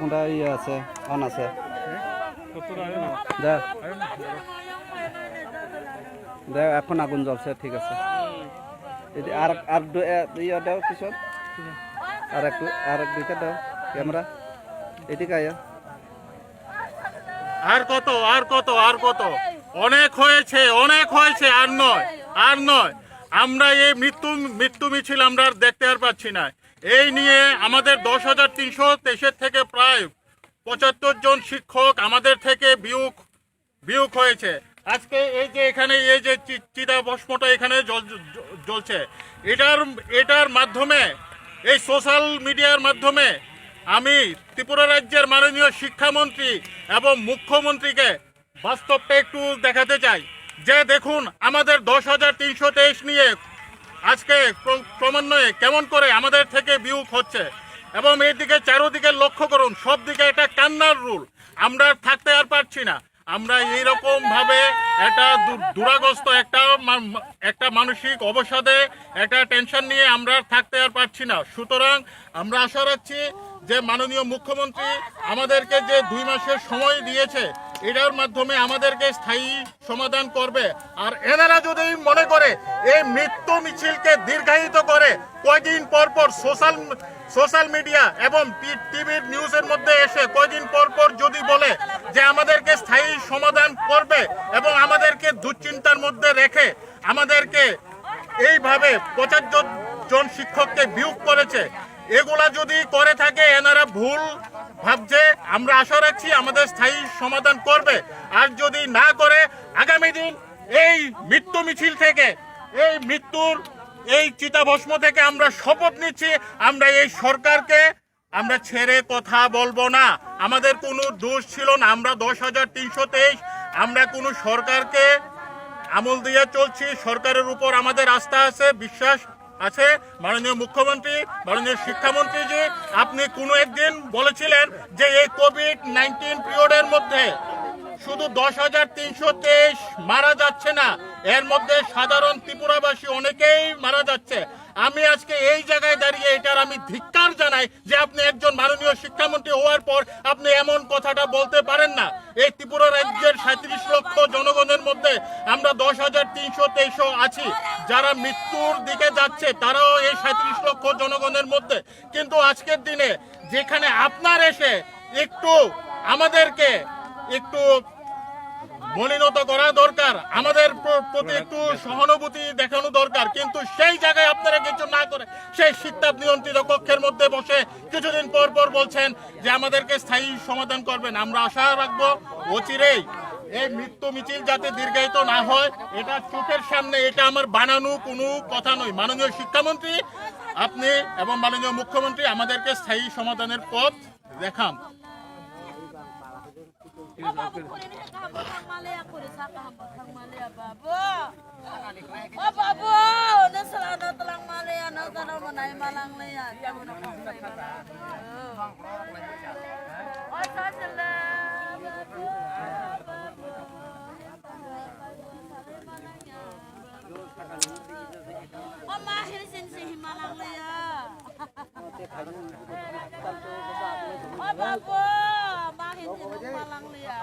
কোনটা ইয়ে আছে? অন আছে। দেখ, এখন আগুন জ্বলছে, ঠিক আছে। আর আর ইয়ে আর একটু আর এক, দুইটা ক্যামেরা। আর কত আর কত আর কত? অনেক হয়েছে অনেক হয়েছে, আর নয় আর নয়। আমরা এই মৃত্যু মৃত্যু মিছিল আমরা আর দেখতে আর পাচ্ছি না। এই নিয়ে আমাদের দশ হাজার তিনশো তেইশের থেকে প্রায় পঁচাত্তর জন শিক্ষক আমাদের থেকে বিয়োগ বিয়োগ হয়েছে। আজকে এই যে এখানে, এই যে চি- চিতা ভস্মটা এখানে জ্বল- জ্বল- জ্বলছে। এটার এটার মাধ্যমে, এই সোশ্যাল মিডিয়ার মাধ্যমে আমি ত্রিপুরা রাজ্যের মাননীয় শিক্ষামন্ত্রী এবং মুখ্যমন্ত্রীকে বাস্তবটা একটু দেখাতে চাই। যে দেখুন, আমাদের দশ হাজার তিনশো তেইশ নিয়ে আজকে ক্র- ক্রমান্বয়ে কেমন করে আমাদের থেকে হচ্ছে এবং এই দিকে চারোদিকে লক্ষ্য করুন সব দিকে এটা কান্নার রুল। আমরা থাকতে আর পারছি না। আমরা এইরকম ভাবে একটা দুরাগ্রস্ত একটা একটা মানসিক অবসাদে একটা টেনশন নিয়ে আমরা থাকতে আর পারছি না। সুতরাং আমরা আশা রাখছি যে মাননীয় মুখ্যমন্ত্রী আমাদেরকে যে দুই মাসের সময় দিয়েছে এটার মাধ্যমে আমাদেরকে স্থায়ী সমাধান করবে। আর এনারা যদি মনে করে এই মৃত্যু মিছিলকে দীর্ঘায়িত করে কয়দিন পর পর সোশ্যাল সোশ্যাল মিডিয়া এবং টিভির নিউজের মধ্যে এসে কয়দিন পর পর যদি বলে যে আমাদেরকে স্থায়ী সমাধান করবে এবং আমাদেরকে দুশ্চিন্তার মধ্যে রেখে আমাদেরকে এইভাবে পঁচাত্তর জন শিক্ষককে বিয়োগ করেছে এগুলা যদি করে থাকে, এনারা ভুল ভাবছে, আমরা আশা রাখছি আমাদের স্থায়ী সমাধান করবে। আর যদি না করে, আগামী দিন এই মৃত্যু মিছিল থেকে, এই মৃত্যুর এই চিতাভস্ম থেকে আমরা শপথ নিচ্ছি, আমরা এই সরকারকে আমরা ছেড়ে কথা বলব না। আমাদের কোনো দোষ ছিল না, আমরা দশ হাজার তিনশো তেইশ, আমরা কোনো সরকারকে আমল দিয়ে চলছি, সরকারের উপর আমাদের আস্থা আছে, বিশ্বাস আছে। মাননীয় মুখ্যমন্ত্রী, মাননীয় শিক্ষামন্ত্রীজি, আপনি কোনো একদিন বলেছিলেন যে এই কোভিড নাইন্টিন পিরিয়ডের মধ্যে শুধু দশ হাজার তিনশো তেইশ মারা যাচ্ছে না, এর মধ্যে সাধারণ ত্রিপুরাবাসী অনেকেই মারা যাচ্ছে। আমি আজকে এই জায়গায় দাঁড়িয়ে এটার আমি ধিক্কার জানাই যে আপনি একজন মাননীয় শিক্ষামন্ত্রী হওয়ার পর আপনি এমন কথাটা বলতে পারেন না। এই ত্রিপুরা রাজ্যের সাঁত্রিশ লক্ষ জনগণের মধ্যে আমরা দশ হাজার তিনশো তেইশও আছি। যারা মৃত্যুর দিকে যাচ্ছে, তারাও এই সাঁত্রিশ লক্ষ জনগণের মধ্যে। কিন্তু আজকের দিনে যেখানে আপনার এসে একটু আমাদেরকে একটু মলিনত করা দরকার, আমাদের প্রতি একটু সহানুভূতি দেখানো দরকার, কিন্তু সেই জায়গায় আপনারা কিছু না করে, সেই শীতাপ নিয়ন্ত্রিত কক্ষের মধ্যে বসে কিছুদিন পর পর বলছেন যে আমাদেরকে স্থায়ী সমাধান করবেন। আমরা আশা রাখব অচিরেই এই মৃত্যু মিছিল যাতে দীর্ঘায়িত না হয়, এটা চোখের সামনে, এটা আমার বানানো কোনো কথা নয়। মাননীয় শিক্ষামন্ত্রী, আপনি এবং মাননীয় মুখ্যমন্ত্রী আমাদেরকে স্থায়ী সমাধানের পথ দেখান। Oh, bapak, makin jeneng malang lia.